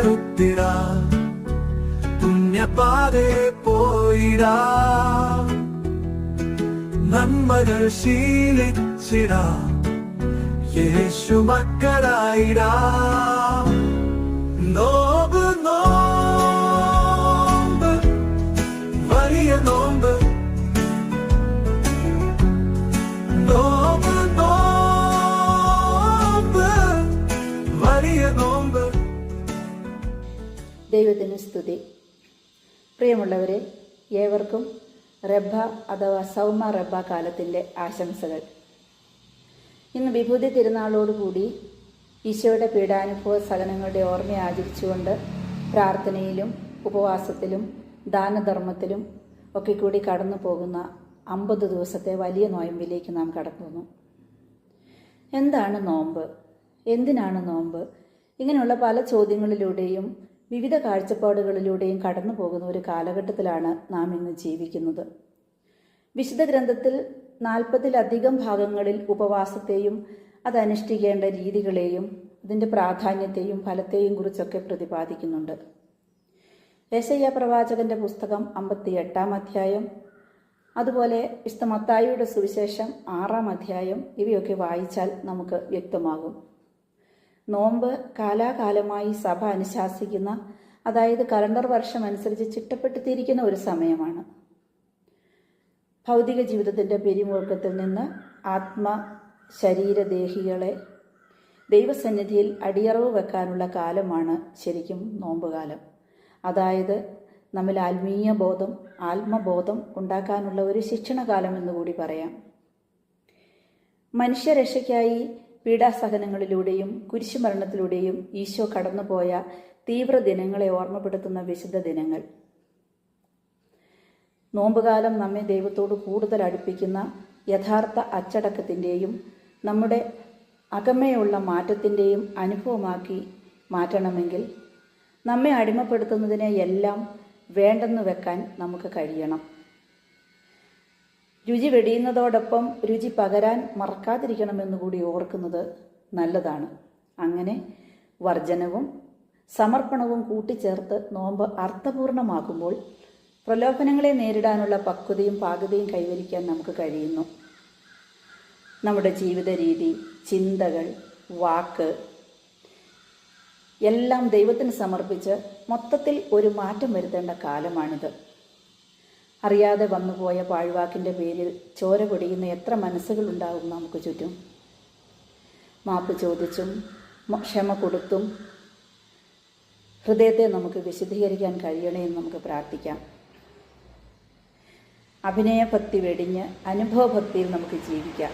വെറുത്തിടാ. പുണ്യപാതെ പോയിടാ. നന്മകൾ ശീലിച്ചിടാ. യേശു മക്കളായിടാ. നോമ്പ് ദൈവത്തിന് സ്തുതി. പ്രിയമുള്ളവരെ ഏവർക്കും റബ്ബ അഥവാ സൗമ റബ്ബ കാലത്തിന്റെ ആശംസകൾ. ഇന്ന് വിഭൂതി തിരുനാളോടുകൂടി ഈശോയുടെ പീഡാനുഭവ സഹനങ്ങളുടെ ഓർമ്മ ആചരിച്ചുകൊണ്ട് പ്രാർത്ഥനയിലും ഉപവാസത്തിലും ദാനധർമ്മത്തിലും ഒക്കെ കൂടി കടന്നു പോകുന്ന അമ്പത് ദിവസത്തെ വലിയ നോയമ്പിലേക്ക് നാം കടക്കുന്നു. എന്താണ് നോമ്പ്? എന്തിനാണ് നോമ്പ്? ഇങ്ങനെയുള്ള പല ചോദ്യങ്ങളിലൂടെയും വിവിധ കാഴ്ചപ്പാടുകളിലൂടെയും കടന്നു പോകുന്ന ഒരു കാലഘട്ടത്തിലാണ് നാം ഇന്ന് ജീവിക്കുന്നത്. വിശുദ്ധ ഗ്രന്ഥത്തിൽ നാൽപ്പതിലധികം ഭാഗങ്ങളിൽ ഉപവാസത്തെയും അതനുഷ്ഠിക്കേണ്ട രീതികളെയും അതിന്റെ പ്രാധാന്യത്തെയും ഫലത്തെയും കുറിച്ചൊക്കെ പ്രതിപാദിക്കുന്നുണ്ട്. യേശയ്യ പ്രവാചകന്റെ പുസ്തകം അമ്പത്തി എട്ടാം അധ്യായം അതുപോലെ വിശുദ്ധ മത്തായിയുടെ സുവിശേഷം ആറാം അധ്യായം ഇവയൊക്കെ വായിച്ചാൽ നമുക്ക് വ്യക്തമാകും. നോമ്പ് കാലാകാലമായി സഭ അനുശാസിക്കുന്ന അതായത് കലണ്ടർ വർഷം അനുസരിച്ച് ചിട്ടപ്പെടുത്തിയിരിക്കുന്ന ഒരു സമയമാണ്. ഭൗതിക ജീവിതത്തിന്റെ പിരിമുഴക്കത്തിൽ നിന്ന് ആത്മ ശരീരദേഹികളെ ദൈവസന്നിധിയിൽ അടിയറവ് വെക്കാനുള്ള കാലമാണ് ശരിക്കും നോമ്പുകാലം. അതായത് നമ്മൾ ആത്മീയ ബോധം ആത്മബോധം ഉണ്ടാക്കാനുള്ള ഒരു ശിക്ഷണകാലം എന്നുകൂടി പറയാം. മനുഷ്യരക്ഷയ്ക്കായി പീഡാസഹനങ്ങളിലൂടെയും കുരിശുമരണത്തിലൂടെയും ഈശോ കടന്നുപോയ തീവ്ര ദിനങ്ങളെ ഓർമ്മപ്പെടുത്തുന്ന വിശുദ്ധ ദിനങ്ങൾ. നോമ്പുകാലം നമ്മെ ദൈവത്തോട് കൂടുതൽ അടുപ്പിക്കുന്ന യഥാർത്ഥ അച്ചടക്കത്തിന്റെയും നമ്മുടെ അകമയുള്ള മാറ്റത്തിന്റെയും അനുഭവമാക്കി മാറ്റണമെങ്കിൽ നമ്മെ അടിമപ്പെടുത്തുന്നതിനെ എല്ലാം വേണ്ടെന്ന് വെക്കാൻ നമുക്ക് കഴിയണം. രുചി വെടിയുന്നതോടൊപ്പം രുചി പകരാൻ മറക്കാതിരിക്കണമെന്ന് കൂടി ഓർക്കുന്നത് നല്ലതാണ്. അങ്ങനെ വർജനവും സമർപ്പണവും കൂട്ടിച്ചേർത്ത് നോമ്പ് അർത്ഥപൂർണമാകുമ്പോൾ പ്രലോഭനങ്ങളെ നേരിടാനുള്ള പക്വതയും പാകതയും കൈവരിക്കാൻ നമുക്ക് കഴിയുന്നു. നമ്മുടെ ജീവിത രീതി ചിന്തകൾ വാക്ക് എല്ലാം ദൈവത്തിന് സമർപ്പിച്ച് മൊത്തത്തിൽ ഒരു മാറ്റം വരുത്തേണ്ട കാലമാണിത്. അറിയാതെ വന്നുപോയ പാഴ്വാക്കിന്റെ പേരിൽ ചോര പൊടിയുന്ന എത്ര മനസ്സുകളുണ്ടാവും നമുക്ക് ചുറ്റും? മാപ്പ് ചോദിച്ചും ക്ഷമ കൊടുത്തും ഹൃദയത്തെ നമുക്ക് വിശദീകരിക്കാൻ കഴിയണേ എന്ന് നമുക്ക് പ്രാർത്ഥിക്കാം. അഭിനയഭക്തി വെടിഞ്ഞ് അനുഭവഭക്തിയിൽ നമുക്ക് ജീവിക്കാം.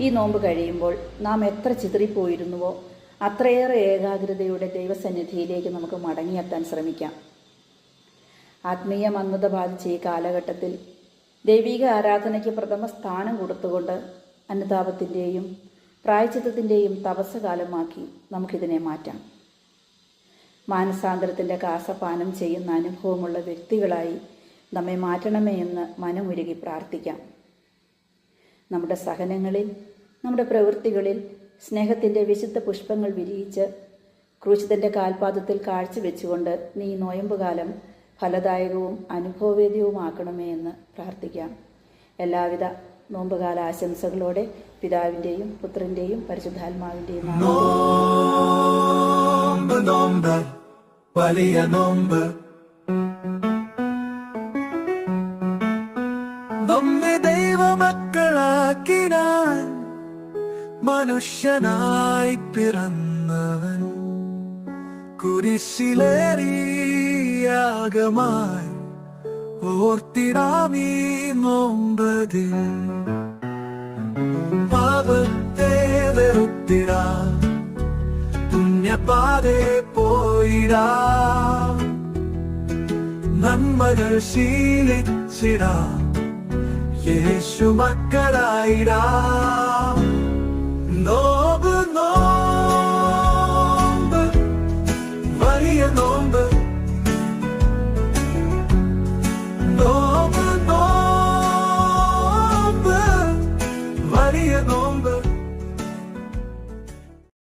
ഈ നോമ്പ് കഴിയുമ്പോൾ നാം എത്ര ചിതറിപ്പോയിരുന്നുവോ അത്രയേറെ ഏകാഗ്രതയുടെ ദൈവസന്നിധിയിലേക്ക് നമുക്ക് മടങ്ങിയെത്താൻ ശ്രമിക്കാം. ആത്മീയ മന്ദത ബാധിച്ച ഈ കാലഘട്ടത്തിൽ ദൈവിക ആരാധനയ്ക്ക് പ്രഥമ സ്ഥാനം കൊടുത്തുകൊണ്ട് അനുതാപത്തിന്റെയും പ്രായച്ചിത്തത്തിന്റെയും തപസ്സകാലമാക്കി നമുക്കിതിനെ മാറ്റാം. മാനസാന്തരത്തിന്റെ കാസപാനം ചെയ്യുന്ന അനുഭവമുള്ള വ്യക്തികളായി നമ്മെ മാറ്റണമേ എന്ന് മനമുരുകി പ്രാർത്ഥിക്കാം. നമ്മുടെ സഹനങ്ങളിൽ നമ്മുടെ പ്രവൃത്തികളിൽ സ്നേഹത്തിന്റെ വിശുദ്ധ പുഷ്പങ്ങൾ വിരിയിച്ച് ക്രൂശിതന്റെ കാൽപാദത്തിൽ കാഴ്ചവെച്ചുകൊണ്ട് നീ നോയമ്പുകാലം ഫലദായകവും അനുഭവവേദ്യവുമാക്കണമേ എന്ന് പ്രാർത്ഥിക്കാം. എല്ലാവിധ നോമ്പുകാല ആശംസകളോടെ പിതാവിന്റെയും പുത്രന്റെയും പരിശുദ്ധാത്മാവിന്റെയും വലിയ നോമ്പ്. നമ്മെ ദൈവമക്കളാക്കിനാൻ മനുഷ്യനായി പിറന്നവൻ കുരിശിലേറിയാകമായി ഓർത്തിടാമീ നോമ്പതിൽ. പാപത്തെ വെറുത്തിടാ പുണ്യപാതെ പോയിടാം. നന്മകൾ ശീലിച്ചിടാ യേശു മക്കളായിടാ. നോ